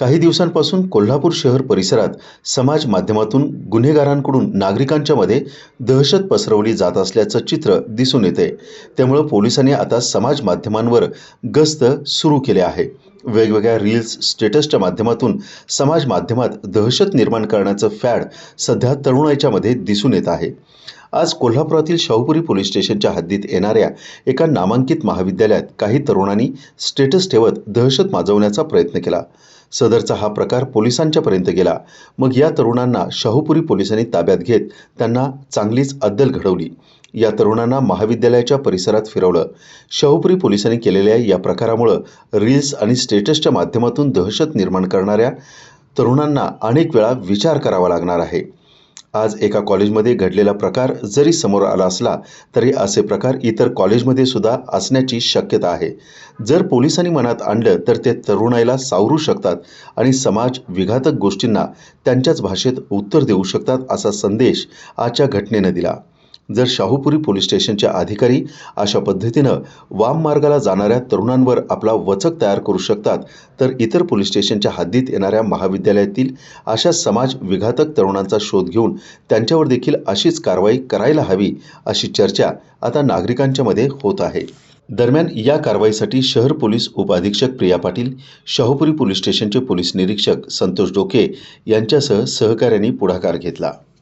काही दिवसांपासून कोल्हापूर शहर परिसरात समाज माध्यमातून गुन्हेगारांकडून नागरिकांच्या मध्ये दहशत पसरवली जात असल्याचं चित्र दिसून येते. त्यामुळं पोलिसांनी आता समाज माध्यमांवर गस्त सुरू केले आहे. वेगवेगळ्या रील्स स्टेटसच्या माध्यमातून समाज माध्यमात दहशत निर्माण करण्याचं फॅड सध्या तरुणाईच्या मध्ये दिसून येत आहे. आज कोल्हापुरातील शाहूपुरी पोलीस स्टेशनच्या हद्दीत येणाऱ्या एका नामांकित महाविद्यालयात काही तरुणांनी स्टेटस ठेवत दहशत माजवण्याचा प्रयत्न केला. सदरचा हा प्रकार पोलिसांच्यापर्यंत गेला. मग या तरुणांना शाहूपुरी पोलिसांनी ताब्यात घेत त्यांना चांगलीच अद्दल घडवली. या तरुणांना महाविद्यालयाच्या परिसरात फिरवलं. शाहूपुरी पोलिसांनी केलेल्या या प्रकारामुळं रील्स आणि स्टेटसच्या माध्यमातून दहशत निर्माण करणाऱ्या तरुणांना अनेक वेळा विचार करावा लागणार आहे. आज एका कॉलेजमध्ये घडलेला प्रकार जरी समोर आला असला तरी असे प्रकार इतर कॉलेजमध्ये सुद्धा असण्याची शक्यता आहे. जर पोलिसांनी मनात आणलं तर ते तरुणाईला सावरू शकतात आणि समाज विघातक गोष्टींना त्यांच्याच भाषेत उत्तर देऊ शकतात असा संदेश आजच्या घटनेनं दिला. जर शाहूपुरी पोलीस स्टेशनचे अधिकारी अशा पद्धतीनं वाम मार्गाला जाणाऱ्या तरुणांवर आपला वचक तयार करू शकतात तर इतर पोलीस स्टेशनच्या हद्दीत येणाऱ्या महाविद्यालयातील अशा समाज विघातक तरुणांचा शोध घेऊन त्यांच्यावर देखील अशीच कारवाई करायला हवी अशी चर्चा आता नागरिकांच्या मध्ये होत आहे. दरम्यान या कारवाईसाठी शहर पोलीस उपअधीक्षक प्रिया पाटील शाहूपुरी पोलीस स्टेशनचे पोलीस निरीक्षक संतोष डोके यांच्यासह सहकाऱ्यांनी पुढाकार घेतला.